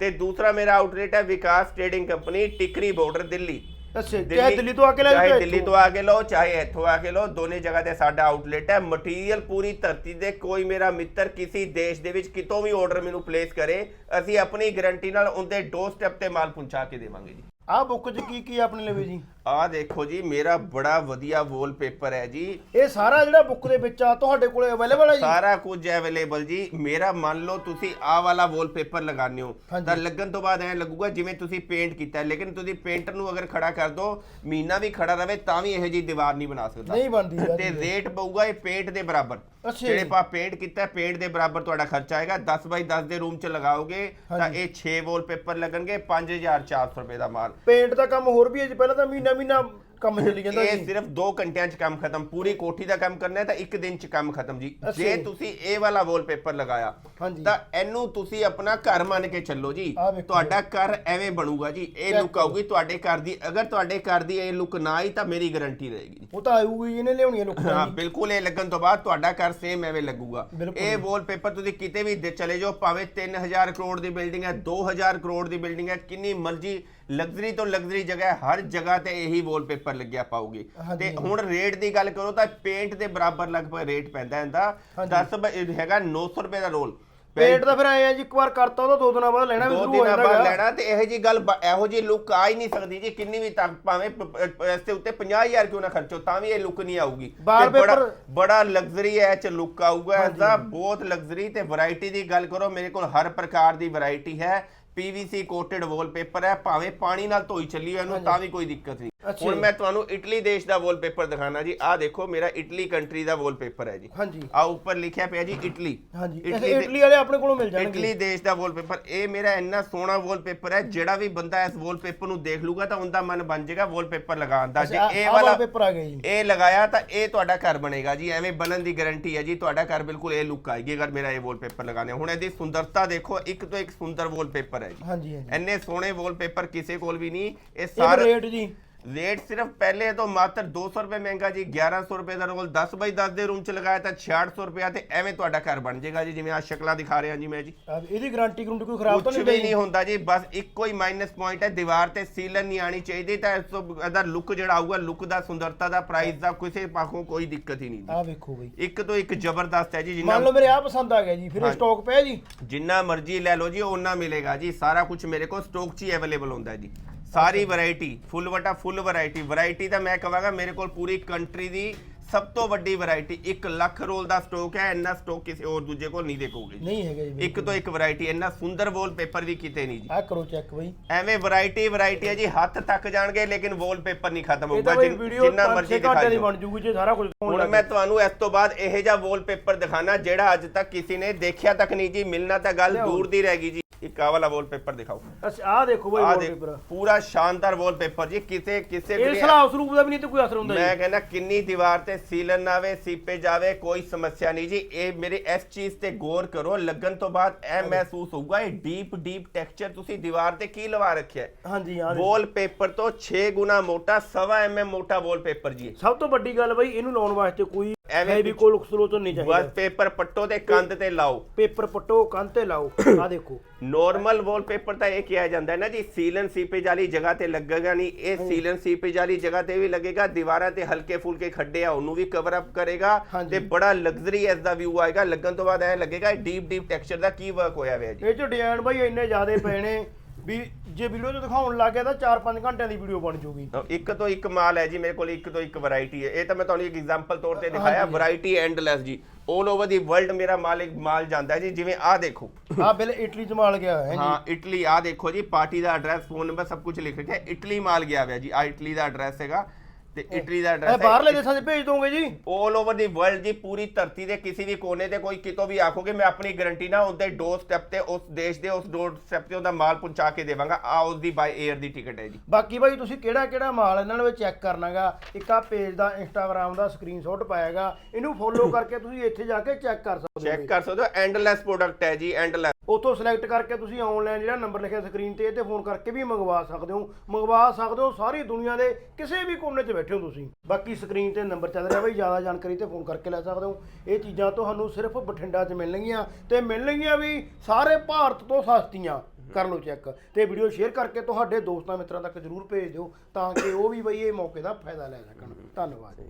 ਤੇ ਦੂਸਰਾ ਮੇਰਾ ਆਊਟਲੈਟ ਹੈ Vikas trading company Tikri border Delhi. ਅੱਛਾ ਚਾਹੇ ਦਿੱਲੀ ਤੋਂ ਆ ਕੇ ਲੈ ਚਾਹੇ ਜਾਓ ਦਿੱਲੀ ਤੋਂ ਆ ਕੇ ਲਓ ਚਾਹੇ ਇੱਥੋਂ ਆ ਕੇ ਲਓ ਦੋਨੇ ਜਗ੍ਹਾ ਤੇ ਸਾਡਾ ਆਊਟਲੈਟ ਹੈ। ਮਟੀਰੀਅਲ ਪੂਰੀ ਧਰਤੀ ਦੇ ਕੋਈ ਮੇਰਾ ਮਿੱਤਰ ਕਿਸੇ ਦੇਸ਼ ਦੇ ਵਿੱਚ ਕਿਤੋਂ ਵੀ ਆਰਡਰ ਮੈਨੂੰ ਪਲੇਸ ਕਰੇ ਅਸੀਂ ਆਪਣੀ ਗਾਰੰਟੀ ਨਾਲ ਉਹਦੇ ਡੋਰ ਸਟੈਪ ਤੇ ਮਾਲ ਪਹੁੰਚਾ ਕੇ ਦੇਵਾਂਗੇ ਜੀ। ਆਹ ਬੁੱਕ 'ਚ ਕੀ ਕੀ ਆਪਣੇ ਲਵੇ ਜੀ? ਆਹ ਦੇਖੋ ਜੀ ਮੇਰਾ ਬੜਾ ਵਧੀਆ ਵਾਲਪੇਪਰ ਹੈ ਜੀ। ਇਹ ਸਾਰਾ ਜਿਹੜਾ ਬੁੱਕ ਦੇ ਵਿੱਚ ਆ ਤੁਹਾਡੇ ਕੋਲੇ ਅਵੇਲੇਬਲ ਹੈ ਜੀ? ਸਾਰਾ ਕੁਝ ਅਵੇਲੇਬਲ ਜੀ। ਮੇਰਾ ਮੰਨ ਲਓ ਤੁਸੀਂ ਆਹ ਵਾਲਾ ਵਾਲਪੇਪਰ ਲਗਾਉਂਦੇ ਹੋ। ਤਾਂ ਲੱਗਣ ਤੋਂ ਬਾਅਦ ਐਂ ਲੱਗੂਗਾ ਜਿਵੇਂ ਤੁਸੀਂ ਪੇਂਟ ਕੀਤਾ ਹੈ, ਲੇਕਿਨ ਤੁਸੀਂ ਪੇਂਟਰ ਨੂੰ ਅਗਰ ਖੜਾ ਕਰ ਦੋ ਮਹੀਨਾ ਵੀ ਖੜਾ ਰਵੇ ਤਾਂ ਵੀ ਇਹੋ ਜੀ ਦੀਵਾਰ ਨਹੀਂ ਬਣਾ ਸਕਦਾ। ਨਹੀਂ ਬਣਦੀ ਤੇ ਰੇਟ ਪਊਗਾ ਇਹ ਪੇਂਟ ਦੇ ਬਰਾਬਰ। ਅੱਛਾ ਜਿਹੜੇ ਜੀ। ਪਾ ਪੇਂਟ ਕੀਤਾ ਪੇਂਟ ਦੇ ਬਰਾਬਰ ਤੁਹਾਡਾ ਖਰਚਾ ਆਏਗਾ 10 ਬਾਈ 10 ਦੇ ਰੂਮ ਚ ਲਗਾਓਗੇ ਤਾਂ। ਇਹ 6 ਵਾਲਪੇਪਰ ਲੱਗਣਗੇ 5400 ਰੁਪਏ ਦਾ ਮਾਲ ਪੇਂਟ ਦਾ ਕੰਮ ਹੋਰ ਵੀ ਹੈ ਜੀ ਪਹਿਲਾਂ ਤਾਂ ਮਹੀਨਾ ਮਹੀਨਾ ਕੰਮ ਚੱਲੀ ਜਾਂਦਾ ਇਹ ਜੀ। ਸਿਰਫ 2 ਘੰਟਿਆਂ ਚ ਕੰਮ ਖਤਮ ਪੂਰੀ ਕੋਠੀ ਦਾ ਕੰਮ ਕਰਨਾ ਹੈ ਤਾਂ ਇੱਕ ਦਿਨ ਚ ਕੰਮ ਖਤਮ ਜੀ। ਅੱਛਾ ਜੇ ਜੀ। ਤੁਸੀਂ ਇਹ ਵਾਲਾ ਵਾਲਪੇਪਰ ਲਗਾਇਆ ਹਾਂਜੀ। ਤਾਂ ਇਹਨੂੰ ਤੁਸੀਂ ਆਪਣਾ ਘਰ ਮੰਨ ਕੇ ਚੱਲੋ ਜੀ। ਆਹ ਵੇਖੋ। ਤੁਹਾਡਾ ਘਰ ਐਵੇਂ ਬਣੂਗਾ ਜੀ ਇਹ ਲੁੱਕ ਆਊਗੀ ਤੁਹਾਡੇ ਘਰ ਦੀ ਅਗਰ ਤੁਹਾਡੇ ਘਰ ਦੀ ਇਹ ਲੁੱਕ ਨਾ ਆਈ ਤਾਂ ਮੇਰੀ ਗਾਰੰਟੀ ਰਹੇਗੀ ਉਹ ਤਾਂ ਆਊਗੀ ਇਹਨੇ ਲਿਆਉਣੀ ਹੈ ਲੋਕਾਂ ਹਾਂ ਬਿਲਕੁਲ ਇਹ ਲੱਗਣ ਤੋਂ ਬਾਅਦ ਤੁਹਾਡਾ ਘਰ ਸੇਮ ਐਵੇਂ ਲੱਗੂਗਾ। ਬਿਲਕੁਲ। ਇਹ ਵਾਲਪੇਪਰ ਤੁਸੀਂ ਕਿਤੇ ਵੀ ਦੇ ਚਲੇ ਜਾਓ ਭਾਵੇਂ 3000 ਕਰੋੜ ਦੀ ਬਿਲਡਿੰਗ ਹੈ 2000 ਕਰੋੜ ਦੀ ਬਿਲਡਿੰਗ ਹੈ ਕਿੰਨੀ ਮਰਜ਼ੀ ਲਗਜ਼ਰੀ ਤੋਂ ਲਗਜ਼ਰੀ ਜਗ੍ਹਾ ਹੈ ਹਰ ਜਗ੍ਹਾ ਤੇ ਇਹੀ ਵਾਲਪੇਪਰ ਲੱਗਿਆ ਪਾਉਗੇ ਹਾਂਜੀ। ਤੇ ਹੁਣ ਰੇਟ ਦੀ ਗੱਲ ਕਰੋ ਤਾਂ ਪੇਂਟ ਦੇ ਬਰਾਬਰ ਲਗਭਗ ਰੇਟ ਪੈਂਦਾ ਇਹਦਾ ਹਾਂਜੀ। 10 ਬ- ਇਹ ਹੈਗਾ 900 ਰੁਪਏ ਦਾ ਰੋਲ ਪੇਂਟ ਦਾ ਫਿਰ ਆਏ ਆ ਜੀ ਇੱਕ ਵਾਰ ਕਰਤਾ ਉਹਦਾ ਦੋ ਦਿਨਾਂ ਬਾਅਦ ਲੈਣਾ ਵੀ ਦੋ ਸ਼ੁਰੂ ਹੋ ਦਿਨਾਂ ਬਾਅਦ। ਲੈਣਾ ਤੇ ਇਹੋ ਜੀ ਗੱਲ ਬ- ਇਹੋ ਜੀ ਲੁੱਕ ਆ ਹੀ ਨਹੀਂ ਸਕਦੀ ਜੀ ਕਿੰਨੀ ਵੀ ਤੱਕ ਭਾਵੇਂ ਪ- ਪ- ਇਸ ਦੇ ਉੱਤੇ 50000 ਕਿਉਂ ਨਾ ਖਰਚੋ ਤਾਂ ਵੀ ਇਹ ਲੁੱਕ ਨਹੀਂ ਆਊਗੀ ਤੇ ਬੜਾ ਬੜਾ ਲਗਜ਼ਰੀ ਹੈ ਚ ਲੁੱਕ ਆਊਗਾ। ਇਸਦਾ ਬਹੁਤ ਲਗਜ਼ਰੀ ਤੇ ਵੈਰਾਈਟੀ ਦੀ ਗੱਲ ਕਰੋ ਮੇਰੇ ਕੋਲ ਹਰ ਪ੍ਰਕਾਰ ਦੀ ਵੈਰਾਈਟੀ ਹੈ ਪੀਵੀਸੀ ਕੋਟਡ ਵਾਲਪੇਪਰ ਹੈ ਭਾਵੇਂ ਪਾਣੀ ਨਾਲ ਧੋਈ ਚੱਲੀ ਹੋਈ ਇਹਨੂੰ ਤਾਂ ਵੀ ਕੋਈ ਦਿੱਕਤ ਨਹੀਂ। ਹੁਣ। ਮੈਂ ਤੁਹਾਨੂੰ ਇਟਲੀ ਦੇਸ਼ ਦਾ ਵਾਲਪੇਪਰ ਦਿਖਾਣਾ ਜੀ। ਆਹ ਦੇਖੋ ਮੇਰਾ ਇਟਲੀ ਕੰਟਰੀ ਦਾ ਵਾਲਪੇਪਰ ਹੈ ਜੀ। ਹਾਂਜੀ ਆ ਉੱਪਰ ਲਿਖਿਆ ਪਿਆ ਜੀ ਇਟਲੀ। ਹਾਂਜੀ ਇਟਲੀ ਵਾਲੇ ਆਪਣੇ ਕੋਲੋਂ ਮਿਲ ਜਾਣਗੇ। ਇਟਲੀ ਦੇਸ਼ ਦਾ ਵਾਲਪੇਪਰ ਇਹ ਮੇਰਾ ਇੰਨਾ ਸੋਹਣਾ ਵਾਲਪੇਪਰ ਹੈ ਜਿਹੜਾ ਵੀ ਬੰਦਾ ਇਸ ਵਾਲਪੇਪਰ ਨੂੰ ਦੇਖ ਲੂਗਾ ਤਾਂ ਉਹਦਾ ਮਨ ਬਣ ਜਾਏਗਾ ਵਾਲਪੇਪਰ ਲਗਾਉਣ ਦਾ। ਜੇ ਇਹ ਵਾਲਾ ਪੇਪਰ ਆ ਗਿਆ ਜੀ। ਇਹ ਲਗਾਇਆ ਤਾਂ ਇਹ ਤੁਹਾਡਾ ਘਰ ਬਣੇਗਾ ਜੀ। ਐਵੇਂ ਬਣਨ ਦੀ ਗਾਰੰਟੀ ਹੈ ਜੀ ਤੁਹਾਡਾ ਘਰ ਬਿਲਕੁਲ ਇਹ ਲੁੱਕ ਆਏਗੀ ਅਗਰ ਮੇਰਾ ਇਹ ਵਾਲਪੇਪਰ ਲਗਾਣੇ ਹੁਣ ਇਹਦੀ ਸੁੰਦਰਤਾ ਦੇਖੋ ਇੱਕ ਤੋਂ ਇੱਕ ਸੁੰਦਰ ਵਾਲਪੇਪਰ ਹੈ ਜੀ। ਹਾਂਜੀ ਇੰਨੇ ਸੋਹਣੇ ਵਾਲਪੇਪਰ ਕਿਸੇ ਕੋਲ ਵੀ ਨਹੀਂ। ਇਹ ਸਾਰਾ ਰੇਟ ਜੀ। ਰੇਟ ਸਿਰਫ ਪਹਿਲੇ ਤੋਂ ਮਾਤਰ 200 ਰੁਪਏ ਮਹਿੰਗਾ ਜੀ 1100 ਰੁਪਏ ਦਾ ਰੋਲ 10 ਬਾਈ 10 ਦੇ ਰੂਮ ਚ ਲਗਾਇਆ ਤਾਂ 6600 ਰੁਪਏ ਤੇ ਐਵੇਂ ਤੁਹਾਡਾ ਘਰ ਬਣ ਜਾਏਗਾ ਜੀ ਜਿਵੇਂ ਆ ਸ਼ਕਲਾਂ ਦਿਖਾ ਰਿਹਾ ਜੀ ਮੈਂ ਜੀ। ਇਹਦੀ ਗਾਰੰਟੀ ਗਰੰਟੀ ਕੋਈ ਖਰਾਬ ਤਾਂ ਕੁਝ ਨਹੀਂ ਵੀ ਨਹੀਂ ਹੁੰਦਾ ਜੀ ਬਸ ਇੱਕੋ ਹੀ ਮਾਈਨਸ ਪੁਆਇੰਟ ਹੈ ਦੀਵਾਰ ਤੇ ਸੀਲਨ ਨਹੀਂ ਆਣੀ ਚਾਹੀਦੀ ਤਾਂ ਇਸ ਤੋਂ ਇਹਦਾ ਲੁੱਕ ਜਿਹੜਾ ਆਊਗਾ ਲੁੱਕ ਦਾ ਸੁੰਦਰਤਾ ਦਾ ਪ੍ਰਾਈਸ ਦਾ ਕਿਸੇ ਪਾਸੋਂ ਕੋਈ ਦਿੱਕਤ ਹੀ ਨਹੀਂ ਆਹ ਵੇਖੋ ਬਈ। ਇੱਕ ਤੋਂ ਇੱਕ ਜ਼ਬਰਦਸਤ ਹੈ ਜੀ ਜਿੰਨਾ ਮੰਨ ਲਓ ਮੇਰੇ ਆ ਪਸੰਦ ਆ ਗਿਆ ਜੀ ਫਿਰ ਸਟਾਕ ਪਿਆ ਜੀ। ਜਿੰਨਾ ਮਰਜ਼ੀ ਲੈ ਲਓ ਜੀ ਉਹਨਾਂ ਮਿਲੇਗਾ ਜੀ ਸਾਰਾ ਕੁਝ ਮੇਰੇ ਕੋਲ ਸਟਾਕ 'ਚ ਹੀ ਅਵੇਲੇਬਲ ਹੁੰਦਾ ਜੀ। ਸਾਰੀ ਵੈਰਾਈਟੀ ਫੁੱਲ ਵਟਾ ਫੁੱਲ ਵੈਰਾਈਟੀ ਵੈਰਾਈਟੀ ਤਾਂ ਮੈਂ ਕਹਾਂਗਾ ਮੇਰੇ ਕੋਲ ਪੂਰੀ ਕੰਟਰੀ ਦੀ ਸਭ ਤੋਂ ਵੱਡੀ ਵੈਰਾਈਟੀ 1 ਲੱਖ ਰੋਲ ਦਾ ਸਟਾਕ ਹੈ ਇੰਨਾ ਸਟਾਕ ਕਿਸੇ ਹੋਰ ਦੂਜੇ ਕੋਲ ਨਹੀਂ ਦੇਖੋਗੇ ਜੀ। ਨਹੀਂ ਹੈਗਾ ਜੀ ਇੱਕ ਤੋਂ ਇੱਕ ਵੈਰਾਈਟੀ ਇੰਨਾ ਸੁੰਦਰ ਵਾਲਪੇਪਰ ਵੀ ਕਿਤੇ ਨਹੀਂ ਜੀ। ਆ ਕਰੋ ਚੈੱਕ ਬਈ। ਐਵੇਂ ਵੈਰਾਈਟੀ ਵੈਰਾਈਟੀ ਹੈ ਜੀ ਹੱਥ ਤੱਕ ਜਾਣਗੇ ਲੇਕਿਨ ਵਾਲਪੇਪਰ ਨਹੀਂ ਖਤਮ ਹੋਊਗਾ ਜਿੰਨ- ਵੀਡੀਓ ਜਿੰਨਾ 5-6 ਮਰਜ਼ੀ ਘੰਟੇ ਦੀ ਦਿਖਾਓ ਬਣ ਜੂਗੀ ਜੇ ਸਾਰਾ ਕੁਝ ਹੋਣ ਮੈਂ ਤੁਹਾਨੂੰ ਇਸ ਤੋਂ ਬਾਅਦ ਇਹੋ ਜਿਹਾ ਵਾਲਪੇਪਰ ਦਿਖਾਣਾ ਜਿਹੜਾ ਅੱਜ ਤੱਕ ਕਿਸੇ ਨੇ ਦੇਖਿਆ ਤੱਕ ਨਹੀਂ ਜੀ ਮਿਲਣਾ ਤਾਂ ਗੱਲ। ਦੂਰ ਦੀ ਰਹਿ ਗਈ ਜੀ। ਇੱਕ ਆਹ ਵਾਲਾ ਵਾਲਪੇਪਰ ਦਿਖਾਓ। ਅੱਛਾ ਆ ਦੇਖੋ ਬਈ ਆ ਦੇ ਵਾਲਪੇਪਰ ਪੂਰਾ ਸ਼ਾਨਦਾਰ ਵਾਲਪੇਪਰ ਜੀ ਕਿਸੇ ਕਿਸੇ ਇਹ ਵੀ- ਸਲਾਬ ਸਰੂਪ ਦਾ ਵੀ ਨਹੀਂ ਤੇ ਕੋਈ ਅਸਰ ਹੁੰਦਾ ਮੈਂ ਕਹਿੰਦਾ ਕਿੰਨੀ ਦੀਵਾਰ ਤੇ ਸੀਲਨ ਨਾ ਆਵੇ ਸੀਪੇ ਜਾਵੇ ਕੋਈ ਸਮੱਸਿਆ ਨਹੀਂ ਜੀ। ਇਹ ਮੇਰੇ ਇਸ ਚੀਜ਼ ਤੇ ਗੌਰ ਕਰੋ ਲੱਗਣ ਤੋਂ ਬਾਅਦ ਇਹ ਮਹਿਸੂਸ ਹੋਊਗਾ ਇਹ ਡੀਪ ਡੀਪ ਟੈਕਸਚਰ ਤੁਸੀਂ ਦੀਵਾਰ ਤੇ ਕੀ ਲਵਾ ਰੱਖਿਆ ਹੈ? ਹਾਂਜੀ ਆ ਦੇਖੋ। ਵਾਲਪੇਪਰ ਤੋਂ 6 ਗੁਣਾ ਮੋਟਾ 1.5 ਐਮਐਮ ਮੋਟਾ ਵਾਲਪੇਪਰ ਜੀ ਇਹ। ਸਭ ਤੋਂ ਵੱਡੀ ਗੱਲ ਬਈ ਇਹਨੂੰ ਲਾਉਣ ਵਾਸਤੇ ਕੋਈ ਐਵੇਂ ਐਵੇਂ ਵੀ ਕੋਈ ਲੁਕਸਲੋਚਨ ਨਹੀਂ ਬਸ ਚਾਹੀਦਾ ਪੇਪਰ ਪੱਟੋ ਤੇ ਕੰਧ ਤੇ ਲਾਓ। ਪੇਪਰ ਪਟੋ ਕੰਨ ਤੇ ਲਾਓ। ਆ ਦੇਖੋ। ਨਾਰਮਲ ਵਾਲਪੇਪਰ ਤਾਂ ਇਹ ਕਿਹਾ ਜਾਂਦਾ ਹੈ ਨਾ ਜੀ ਸੀਲਨ ਸੀਪੇਜ ਵਾਲੀ ਜਗ੍ਹਾ ਤੇ ਲੱਗੇਗਾ ਨਹੀਂ ਇਹ ਸੀਲਨ ਸੀਪੇਜ ਵਾਲੀ ਜਗ੍ਹਾ ਤੇ ਵੀ ਲੱਗੇਗਾ ਦੀਵਾਰਾਂ ਤੇ ਹਲਕੇ ਫੁਲਕੇ ਖੱਡੇ ਆ ਉਹਨੂੰ ਵੀ ਕਵਰ ਅਪ ਕਰੇਗਾ। ਤੇ ਬੜਾ ਲਗਜ਼ਰੀ ਇਸ ਦਾ ਵਿਊ ਆਏਗਾ ਲੱਗਣ ਤੋਂ ਬਾਅਦ ਇਹ ਲੱਗੇਗਾ ਡੀਪ ਡੀਪ ਟੈਕਸਚਰ ਦਾ ਕੀ ਵਰਕ ਹੋਇਆ ਹੋਇਆ ਜੀ? ਇਹ ਚ ਡਿਜ਼ਾਈਨ ਬਈ ਇੰਨੇ ਜ਼ਿਆਦੇ ਨੇ ਵੀ ਜੇ ਵੀਡੀਓ 'ਚ ਦਿਖਾਉਣ ਲੱਗ ਗਿਆ ਤਾਂ 4-5 ਘੰਟਿਆਂ ਦੀ ਵੀਡੀਓ ਬਣ ਜੂਗੀ। ਇੱਕ ਤੋਂ ਇੱਕ ਮਾਲ ਹੈ ਜੀ ਮੇਰੇ ਕੋਲ ਇੱਕ ਤੋਂ ਇੱਕ ਵੈਰਾਈਟੀ ਹੈ। ਇਹ ਤਾਂ ਮੈਂ ਤੁਹਾਨੂੰ ਇੱਕ ਐਗਜ਼ਾਮਪਲ ਤੌਰ ਤੇ ਦਿਖਾਇਆ। ਵੈਰਾਈਟੀ ਐਂਡਲੈਸ ਜੀ। 올 ਓਵਰ ਦੀ ਵਰਲਡ ਮੇਰਾ ਮਾਲ ਇੱਕ ਮਾਲ ਜਾਂਦਾ ਹੈ ਜੀ ਜਿਵੇਂ ਆਹ ਦੇਖੋ। ਆ ਬਿੱਲ ਇਟਲੀ ਚ ਮਾਲ ਗਿਆ ਹੈ ਹਾਂ ਇਟਲੀ ਆ ਦੇਖੋ ਜੀ ਪਾਰਟੀ ਦਾ ਐਡਰੈਸ ਫੋਨ ਨੰਬਰ ਸਭ ਕੁਝ ਲਿਖ ਰੱਖਿਆ ਇਟਲੀ ਮਾਲ ਗਿਆ ਹੋਇਆ ਜੀ। ਆ ਇਟਲੀ ਦਾ ਐਡਰੈਸ ਹੈਗਾ। ਤੇ ਇਟਲੀ ਦਾ ਇਹ ਐਡਰੈਸ ਬਾਹਰਲੇ ਦੇਸ਼ਾਂ 'ਚ ਭੇਜ ਦੋਗੇ ਜੀ? 올 ਓਵਰ ਦੀ ਵਰਲਡ ਜੀ ਪੂਰੀ ਧਰਤੀ ਦੇ ਕਿਸੇ ਵੀ ਕੋਨੇ ਤੇ ਕੋਈ ਕਿਤੋਂ ਵੀ ਆਖੋਗੇ ਮੈਂ ਆਪਣੀ ਗਾਰੰਟੀ ਨਾਲ ਉਹਦੇ ਡੋਰ ਸਟੈਪ ਤੇ ਉਸ ਦੇਸ਼ ਦੇ ਉਸ ਡੋਰ ਸਟੈਪ ਤੇ ਉਹਦਾ ਮਾਲ ਪਹੁੰਚਾ ਕੇ ਦੇਵਾਂਗਾ। ਆ ਉਸ ਦੀ ਬਾਈ 에ਅਰ ਦੀ ਟਿਕਟ ਹੈ ਜੀ। ਬਾਕੀ ਬਾਈ ਤੁਸੀਂ ਕਿਹੜਾ ਕਿਹੜਾ ਮਾਲ ਇਹਨਾਂ ਵਿੱਚ ਚੈੱਕ ਕਰਨਾਗਾ? ਇੱਕ ਆ ਪੇਜ ਦਾ ਇੰਸਟਾਗ੍ਰam ਦਾ ਸਕਰੀਨਸ਼ਾਟ ਪਾਏਗਾ ਇਹਨੂੰ ਫੋਲੋ [coughs] ਕਰਕੇ ਤੁਸੀਂ ਇੱਥੇ ਜਾ ਕੇ ਚੈੱਕ ਕਰ ਸਕਦੇ ਚੈੱਕ ਹੋ ਕਰ ਸਕਦੇ ਹੋ। ਐਂਡਲੈਸ ਪ੍ਰੋਡਕਟ ਹੈ ਜੀ ਐਂਡਲੈਸ ਉੱਥੋਂ ਸਿਲੈਕਟ ਕਰਕੇ ਤੁਸੀਂ ਆਨਲਾਈਨ ਜਿਹੜਾ ਨੰਬਰ ਲਿਖਿਆ ਸਕਰੀਨ ਤੇ, ਇਹ ਤੇ ਫੋਨ ਕਰਕੇ ਵੀ ਮੰਗਵਾ ਸਕਦੇ ਹੋ। ਮੰਗਵਾ ਸਕਦੇ ਹੋ ਸਾਰੀ ਦੁਨੀਆ ਦੇ ਕਿਸੇ ਵੀ ਕੋਨੇ 'ਚ ਬੈਠੇ ਹੋ ਤੁਸੀਂ। ਬਾਕੀ ਸਕਰੀਨ ਤੇ ਨੰਬਰ ਚੱਲ ਰਿਹਾ ਬਈ, ਜ਼ਿਆਦਾ ਜਾਣਕਾਰੀ ਤੇ ਫੋਨ ਕਰਕੇ ਲੈ ਸਕਦੇ ਹੋ। ਇਹ ਚੀਜ਼ਾਂ ਤੁਹਾਨੂੰ ਸਿਰਫ ਬਠਿੰਡਾ 'ਚ ਮਿਲਣਗੀਆਂ ਤੇ ਮਿਲਣਗੀਆਂ ਵੀ ਸਾਰੇ ਭਾਰਤ ਤੋਂ ਸਸਤੀਆਂ। ਕਰ ਲਓ ਚੈੱਕ ਤੇ ਵੀਡੀਓ ਸ਼ੇਅਰ ਕਰਕੇ ਤੁਹਾਡੇ ਦੋਸਤਾਂ ਮਿੱਤਰਾਂ ਤੱਕ ਜਰੂਰ ਭੇਜ ਦਿਓ ਤਾਂ ਕਿ ਉਹ ਵੀ ਬਈ ਇਹ ਮੌਕੇ ਦਾ ਫਾਇਦਾ ਲੈ ਸਕਣ। ਧੰਨਵਾਦ।